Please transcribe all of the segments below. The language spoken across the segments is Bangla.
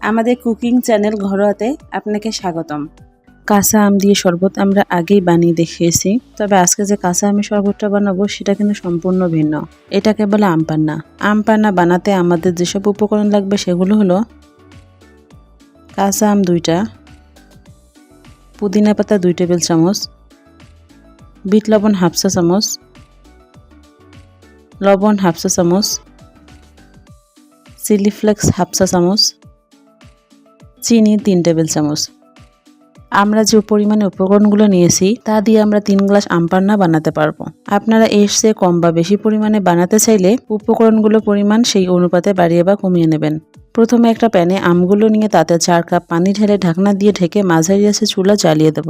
আমাদের কুকিং চ্যানেল ঘরোয়াতে আপনাকে স্বাগতম। কাঁচা আম দিয়ে শরবত আমরা আগেই বানিয়ে দেখিয়েছি, তবে আজকে যে কাঁচা আমের শরবতটা বানাবো সেটা কিন্তু সম্পূর্ণ ভিন্ন। এটাকে বলে আম পান্না। আম পান্না বানাতে আমাদের যেসব উপকরণ লাগবে সেগুলো হলো কাঁচা আম দুইটা, পুদিনা পাতা দুই টেবিল চামচ, বিট লবণ হাফ চা চামচ, লবণ হাফ চা চামচ, চিলি ফ্লেক্স হাফ চা চামচ চিনি, তিন টেবিল চামচ। আমরা যে পরিমাণে উপকরণগুলো নিয়েছি, তা দিয়ে আমরা তিন গ্লাস আমপান্না বানাতে পারব। আপনারা এর চেয়ে কম বা বেশি পরিমাণে বানাতে চাইলে উপকরণগুলো পরিমাণ সেই অনুপাতে বাড়িয়ে বা কমিয়ে নেবেন। প্রথমে একটা প্যানে আমগুলো নিয়ে তাতে চার কাপ পানি ঢেলে ঢাকনা দিয়ে ঢেকে মাঝারি আছে চুলা জ্বালিয়ে দেব।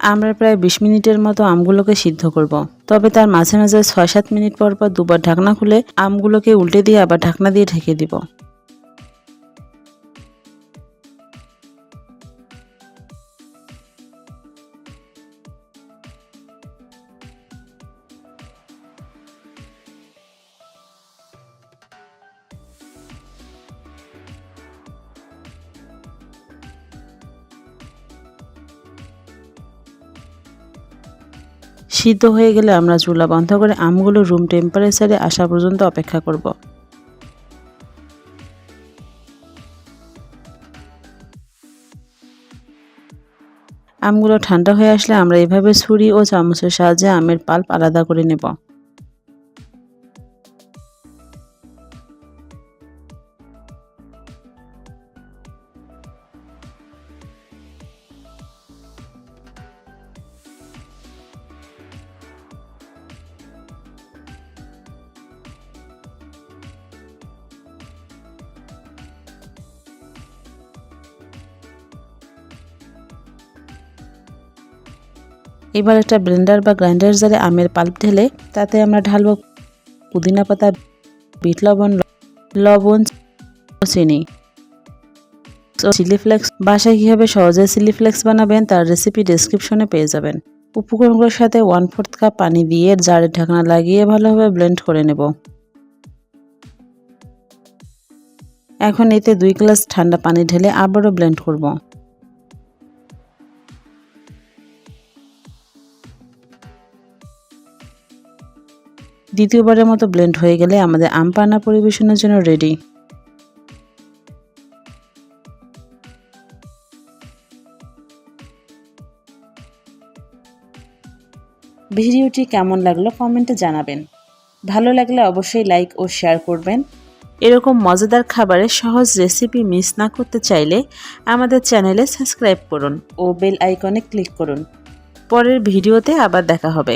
আমরা প্রায় বিশ মিনিটের মতো আমগুলোকে সিদ্ধ করব। তবে তার মাঝে মাঝে ছয় সাত মিনিট পর পর দুবার ঢাকনা খুলে আমগুলোকে উল্টে দিয়ে আবার ঢাকনা দিয়ে ঢেকে দিব। সিদ্ধ হয়ে গেলে আমরা চুলা বন্ধ করে আমগুলো রুম টেম্পারেচারে আসা পর্যন্ত অপেক্ষা করব। আমগুলো ঠান্ডা হয়ে আসলে আমরা এভাবে ছুরি ও চামচের সাহায্যে আমের পাল্প আলাদা করে নেব। এবার একটা ব্লেন্ডার বা গ্রাইন্ডার জারে আমের পাল্প ঢেলে তাতে আমরা ঢালবো পুদিনা পাতা, বিট লবণ লবণ, চিনি। চিলি ফ্লেক্স বাসায় কীভাবে সহজে চিলি ফ্লেক্স বানাবেন তার রেসিপি ডেসক্রিপশনে পেয়ে যাবেন। উপকরণগুলোর সাথে ওয়ান ফোর্থ কাপ পানি দিয়ে জারের ঢাকনা লাগিয়ে ভালোভাবে ব্লেন্ড করে নেব। এখন এতে দুই গ্লাস ঠান্ডা পানি ঢেলে আবারও ব্লেন্ড করব। দ্বিতীয়বারের মতো ব্লেন্ড হয়ে গেলে আমাদের আম পান্না পরিবেশনের জন্য রেডি ভিডিওটি কেমন লাগল কমেন্টে জানাবেন। ভালো লাগলে অবশ্যই লাইক ও শেয়ার করবেন। এরকম মজাদার খাবারের সহজ রেসিপি মিস না করতে চাইলে আমাদের চ্যানেলে সাবস্ক্রাইব করুন ও বেল আইকনে ক্লিক করুন। পরের ভিডিওতে আবার দেখা হবে।